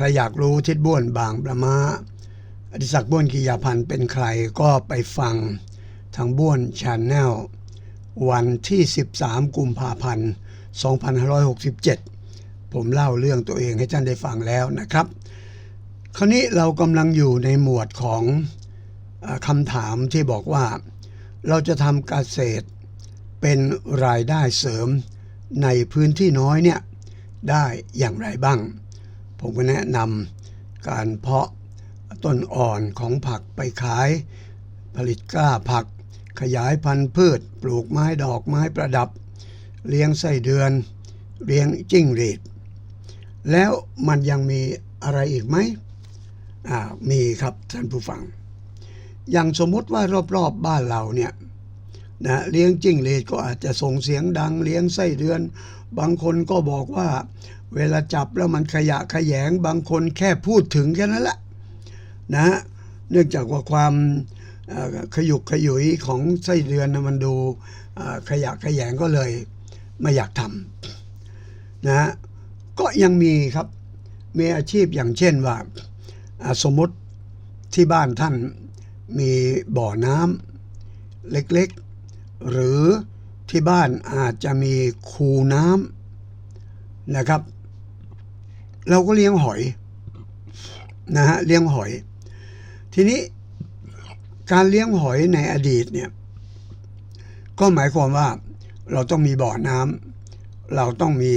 ใครอยากรู้ทิดบ้วนบางประมาอดิศักดิ์บ้วนกิยาพันธ์เป็นใครก็ไปฟังทางบ้วนชาแนลวันที่ 13 กุมภาพันธ์ 2567 ผมเล่าเรื่องตัวเองให้ท่านได้ฟังแล้วนะครับ คราวนี้เรากำลังอยู่ในหมวดของอคำถามที่บอกว่า เราจะทำเกษตรเป็นรายได้เสริมในพื้นที่น้อยเนี่ยได้อย่างไรบ้าง ผมก็แนะนำการเพาะต้นอ่อนของผักไปขาย ผลิตกล้าผัก ขยายพันธุ์พืช ปลูกไม้ดอกไม้ประดับ เลี้ยงไส้เดือน เลี้ยงจิ้งหรีด แล้วมันยังมีอะไรอีกไหมมีครับท่านผู้ฟัง อย่างสมมติว่ารอบๆบบ้านเราเนี่ยนะเลี้ยงจิ้งหรีดก็อาจจะส่งเสียงดังเลี้ยงไส้เดือน บางคนก็บอกว่า เวลาจับแล้วมันขยะขยงบางคนแค่พูดถึงแค่นั้นแหละนะเนื่องจากว่าความขยุกขยุยของไส้เดือนนะมันดูขยะขยงก็เลยไม่อยากทำนะฮะก็ยังมีครับมีอาชีพอย่างเช่นว่าสมมติที่บ้านท่านมีบ่อน้ำเล็กๆ หรือที่บ้านอาจจะมีคูน้ำนะครับ เราก็เลี้ยงหอยนะฮะเลี้ยงหอย ทีนี้การเลี้ยงหอยในอดีตเนี่ยก็หมายความว่าเราต้องมีบ่อน้ำเราต้องมี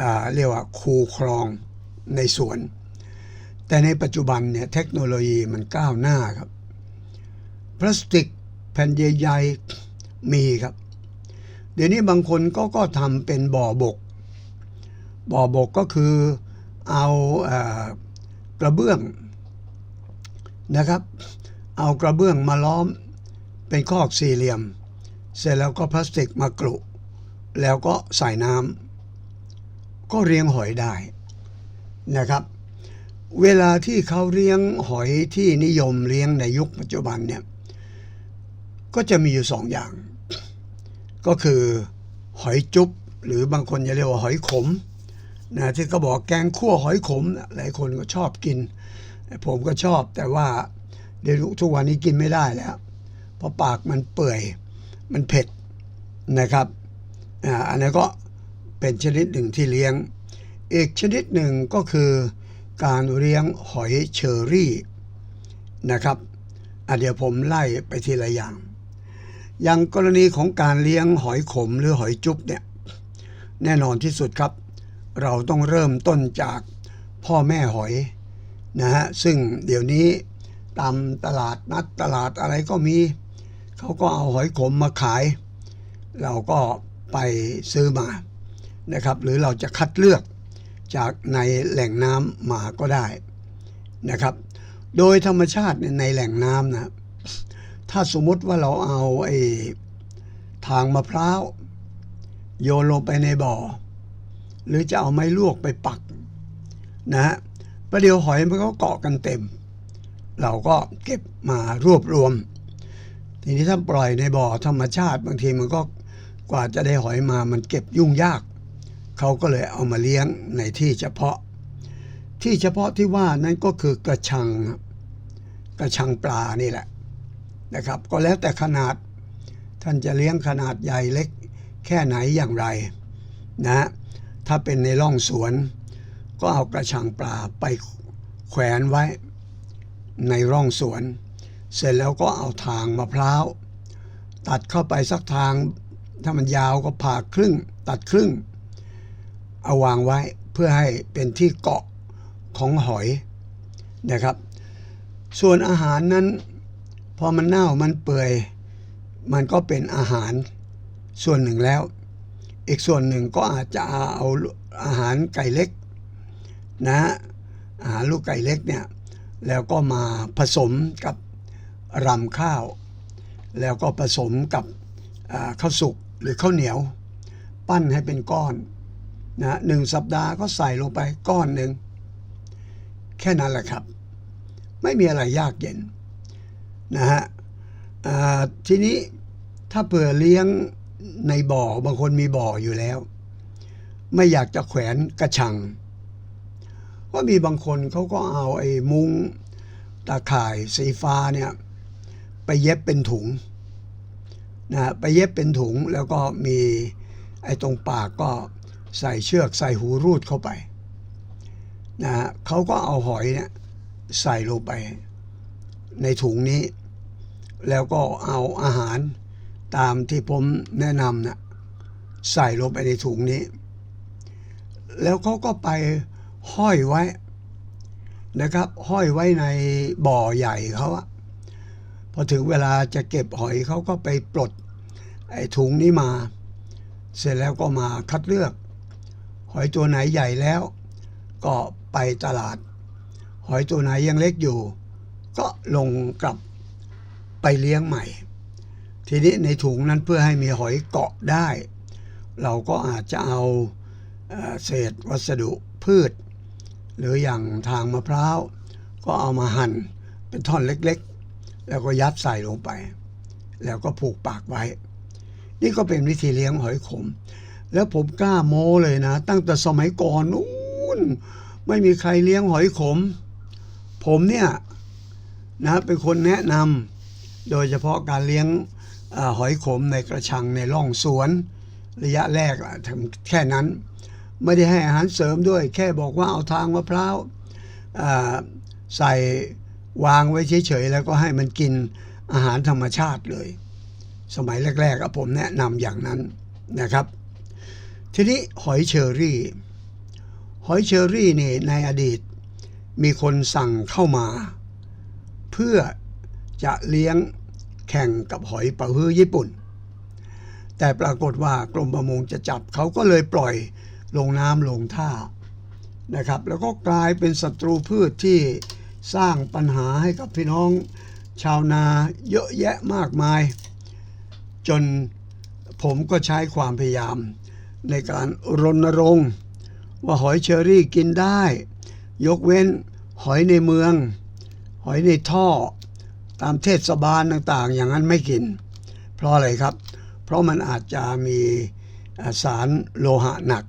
อ่าเรียกว่าคูคลองในสวน แต่ในปัจจุบันเนี่ยเทคโนโลยีมันก้าวหน้าครับ พลาสติกแผ่นใหญ่ๆมีครับ เดี๋ยวนี้บางคนก็ก็ทำเป็นบ่อบก บ่อบกก็คือเอาเอ่อกระเบื้องนะครับ เอากระเบื้องมาล้อมเป็นคอกสี่เหลี่ยม เสร็จแล้วก็พลาสติกมากรุแล้วก็ใส่น้ำก็เลี้ยงหอยได้นะครับ เวลาที่เขาเลี้ยงหอยที่นิยมเลี้ยงในยุคปัจจุบันเนี่ยก็จะมีอยู่สองอย่าง ก็คือหอยจุ๊บหรือบางคนจะเรียกว่าหอยขม นะที่เขาบอกแกงคั่วหอยขมหลายคนก็ชอบกิน ผมก็ชอบแต่ว่าเดี๋ยวทุกวันนี้กินไม่ได้แล้ว เพราะปากมันเปื่อยมันเผ็ดนะครับอันนี้ก็เป็นชนิดหนึ่งที่เลี้ยง อีกชนิดหนึ่งก็คือการเลี้ยงหอยเชอรี่นะครับเดี๋ยวผมไล่ไปทีละอย่าง อย่างกรณีของการเลี้ยงหอยขมหรือหอยจุ๊บเนี่ยแน่นอนที่สุดครับ เราต้องเริ่มต้นจากพ่อแม่หอยนะฮะซึ่งเดี๋ยวนี้ตามตลาดนัดตลาดอะไรก็มี เขาก็เอาหอยขมมาขาย เราก็ไปซื้อมานะครับ หรือเราจะคัดเลือกจากในแหล่งน้ำมาก็ได้นะครับ โดยธรรมชาติในแหล่งน้ำนะถ้าสมมติว่าเราเอาไอ้ทางมะพร้าวโยนลงไปในบ่อ หรือจะเอาไม้ลวกไปปักนะฮะประเดี๋ยวหอยมันก็เกาะกันเต็ม เราก็เก็บมารวบรวม ทีนี้ถ้าปล่อยในบ่อธรรมชาติ บางทีมันก็กว่าจะได้หอยมามันเก็บยุ่งยาก เขาก็เลยเอามาเลี้ยงในที่เฉพาะ ที่เฉพาะที่ว่านั้นก็คือกระชัง กระชังปลานี่แหละนะครับ ก็แล้วแต่ขนาดท่านจะเลี้ยงขนาดใหญ่เล็กแค่ไหนอย่างไรนะ ถ้าเป็นในร่องสวน ก็เอากระชังปลาไปแขวนไว้ในร่องสวน เสร็จแล้วก็เอาทางมะพร้าว ตัดเข้าไปสักทาง ถ้ามันยาวก็ผ่าครึ่ง ตัดครึ่ง เอาวางไว้เพื่อให้เป็นที่เกาะของหอยนะครับ ส่วนอาหารนั้น พอมันเน่ามันเปื่อย มันก็เป็นอาหารส่วนหนึ่งแล้ว อีกส่วนหนึ่งก็อาจจะเอาอาหารไก่เล็กนะอาหารลูกไก่เล็กเนี่ยแล้วก็มาผสมกับรำข้าว แล้วก็ผสมกับข้าวสุกหรือข้าวเหนียว ปั้นให้เป็นก้อนนะหนึ่งสัปดาห์ก็ใส่ลงไปก้อนหนึ่งแค่นั้นแหละครับ ไม่มีอะไรยากเย็นนะฮะทีนี้ถ้าเผื่อเลี้ยง ในบ่อบางคนมีบ่ออยู่แล้ว ไม่อยากจะแขวนกระชังก็มีบางคนเขาก็เอาไอ้มุ้งตาข่ายสีฟ้าเนี่ยไปเย็บเป็นถุงนะฮะไปเย็บเป็นถุงแล้วก็มีไอ้ตรงปากก็ใส่เชือกใส่หูรูดเข้าไปนะฮะเขาก็เอาหอยเนี่ยใส่ลงไปในถุงนี้ แล้วก็เอาอาหาร ตามที่ผมแนะนำนะใส่ลงไปในถุงนี้ แล้วเขาก็ไปห้อยไว้นะครับ ห้อยไว้ในบ่อใหญ่เขาอะพอถึงเวลาจะเก็บหอยเขาก็ไปปลดไอ้ถุงนี้มา เสร็จแล้วก็มาคัดเลือก หอยตัวไหนใหญ่แล้ว ก็ไปตลาด หอยตัวไหนยังเล็กอยู่ ก็ลงกลับไปเลี้ยงใหม่ ทีนี้ในถุงนั้นเพื่อให้มีหอยเกาะได้ เราก็อาจจะเอาเศษวัสดุพืช หรืออย่างทางมะพร้าว ก็เอามาหั่นเป็นท่อนเล็กๆ แล้วก็ยัดใส่ลงไป แล้วก็ผูกปากไว้ นี่ก็เป็นวิธีเลี้ยงหอยขม แล้วผมกล้าโม้เลยนะ ตั้งแต่สมัยก่อนนู้นไม่มีใครเลี้ยงหอยขม ผมเนี่ยนะเป็นคนแนะนำโดยเฉพาะการเลี้ยง หอยขมในกระชังในร่องสวน ระยะแรกอะทำแค่นั้น ไม่ได้ให้อาหารเสริมด้วย แค่บอกว่าเอาทางมะพร้าวใส่วางไว้เฉยๆ แล้วก็ให้มันกินอาหารธรรมชาติเลย สมัยแรกๆผมแนะนำอย่างนั้นนะครับ ทีนี้หอยเชอรี่ หอยเชอรี่นี่ในอดีต มีคนสั่งเข้ามา เพื่อจะเลี้ยง แข่งกับหอยเป๋าฮื้อญี่ปุ่น แต่ปรากฏว่ากรมประมงจะจับเขาก็เลยปล่อยลงน้ำลงท่านะครับ แล้วก็กลายเป็นศัตรูพืชที่สร้างปัญหาให้กับพี่น้องชาวนาเยอะแยะมากมาย จนผมก็ใช้ความพยายาม ในการรณรงค์ว่าหอยเชอรี่กินได้ ยกเว้นหอยในเมือง หอยในท่อ ตามเทศบาลต่างๆ อย่างนั้นไม่กิน เพราะอะไรครับ เพราะมันอาจจะมีสารโลหะหนัก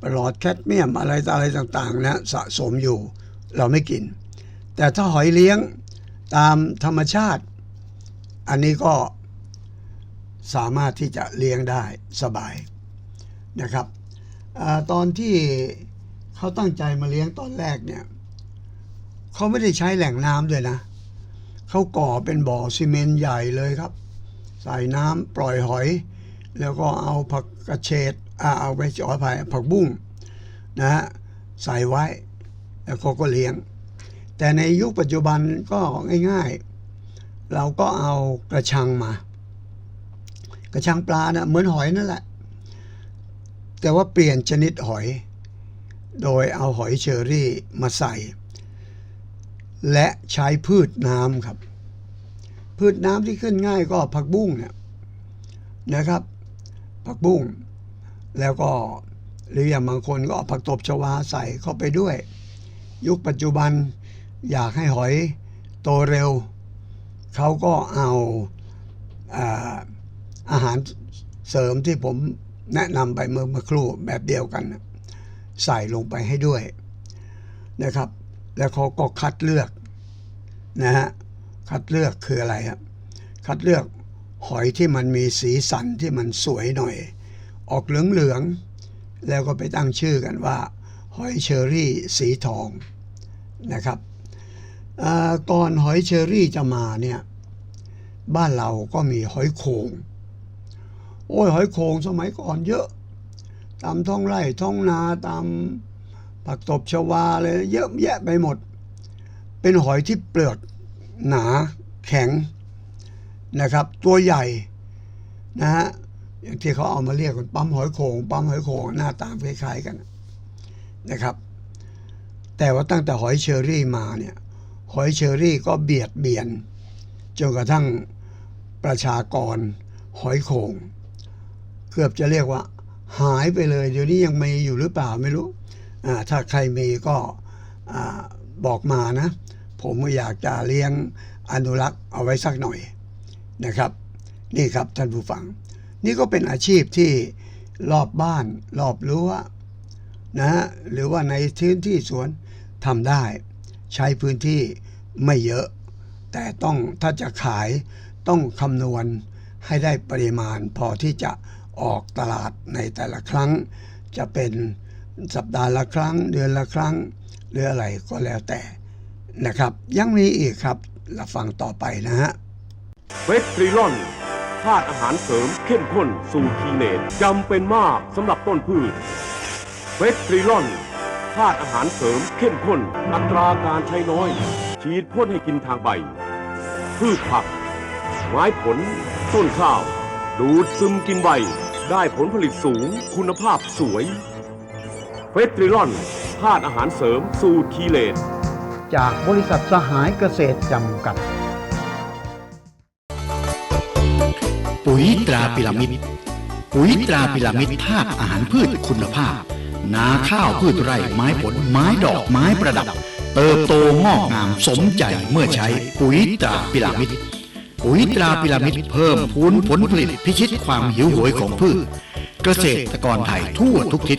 ปลอดแคดเมียมอะไรต่ออะไรต่างๆนะสะสมอยู่เราไม่กิน แต่ถ้าหอยเลี้ยงตามธรรมชาติ อันนี้ก็สามารถที่จะเลี้ยงได้สบายนะครับอตอนที่เขาตั้งใจมาเลี้ยงตอนแรกเนี่ยเขาไม่ได้ใช้แหล่งน้ำด้วยนะเเขาก่อเป็นบ่อซีเมนต์ใหญ่เลยครับ ใส่น้ำปล่อยหอย แล้วก็เอาผักกระเฉดเอาไปจอภัยผักบุ้งนะฮะใส่ไว้ แล้วเขาก็เลี้ยง แต่ในยุคปัจจุบันก็ง่ายๆ เราก็เอากระชังมา กระชังปลาน่ะเหมือนหอยนั่นแหละ แต่ว่าเปลี่ยนชนิดหอย โดยเอาหอยเชอรี่มาใส่ และใช้พืชน้ำครับ พืชน้ำที่ขึ้นง่ายก็ผักบุ้งเนี่ยนะครับผักบุ้งแล้วก็หรืออย่างบางคนก็ผักตบชวาใส่เข้าไปด้วย ยุคปัจจุบันอยากให้หอยโตเร็ว เขาก็เอาอาอาหารเสริมที่ผมแนะนำไปเมื่อเมื่อครู่แบบเดียวกัน ใส่ลงไปให้ด้วยนะครับ แล้วเขาก็คัดเลือกนะฮะคัดเลือกคืออะไรครับคัดเลือกหอยที่มันมีสีสันที่มันสวยหน่อย ออกเหลืองๆแล้วก็ไปตั้งชื่อกันว่า หอยเชอรี่สีทองนะครับก่อนหอยเชอรี่จะมาเนี่ยบ้านเราก็มีหอยโขงโอ้ยหอยโขงสมัยก่อนเยอะ ตามท้องไร่ท้องนาตาม ผักตบชวาเลยเยอะแยะไปหมด เป็นหอยที่เปลือกหนาแข็งนะครับ ตัวใหญ่นะฮะอย่างที่เขาเอามาเรียกกันปั๊มหอยโขงปั๊มหอยโขงหน้าตาคล้ายๆกันนะครับ แต่ว่าตั้งแต่หอยเชอรี่มาเนี่ยหอยเชอรี่ก็เบียดเบียนจนกระทั่งประชากรหอยโขงเกือบจะเรียกว่า หายไปเลย เดี๋ยวนี้ยังมีอยู่หรือเปล่าไม่รู้ ถ้าใครมีก็บอกมานะ ผมอยากจะเลี้ยงอนุรักษ์เอาไว้สักหน่อยนะครับ นี่ครับท่านผู้ฟัง นี่ก็เป็นอาชีพที่รอบบ้านรอบรั้วนะฮะหรือว่าในพื้นที่สวนทำได้ ใช้พื้นที่ไม่เยอะ แต่ต้องถ้าจะขายต้องคำนวณให้ได้ปริมาณพอที่จะออกตลาดในแต่ละครั้ง จะเป็น สัปดาห์ละครั้ง เดือนละครั้งหรืออะไรก็แล้วแต่นะครับ ยังมีอีกครับเราฟังต่อไปนะฮะเฟสตรีลอนธาตุอาหารเสริมเข้มข้นสูตรคีเนตจำเป็นมากสำหรับต้นพืชเฟสตรีลอนธาตุอาหารเสริมเข้มข้น อัตราการใช้น้อย ฉีดพ่นให้กินทางใบ พืชผัก ไม้ผล ต้นข้าว ดูดซึมกินใบ ได้ผลผลิตสูงคุณภาพสวย เฟสตรีลอนธาตุอาหารเสริมสูตรคีเลตจากบริษัทสหายเกษตรจำกัด ปุ๋ยตราพิรามิด ปุ๋ยตราพิรามิดธาตุอาหารพืชคุณภาพ นาข้าวพืชไร่ไม้ผลไม้ดอกไม้ประดับ เติบโตงอกงามสมใจเมื่อใช้ปุ๋ยตราพิรามิด ปุ๋ยตราพิรามิดเพิ่มพูนผลผลิตพิชิตความหิวโหยของพืช เกษตรกรไทยทั่วทุกทิศ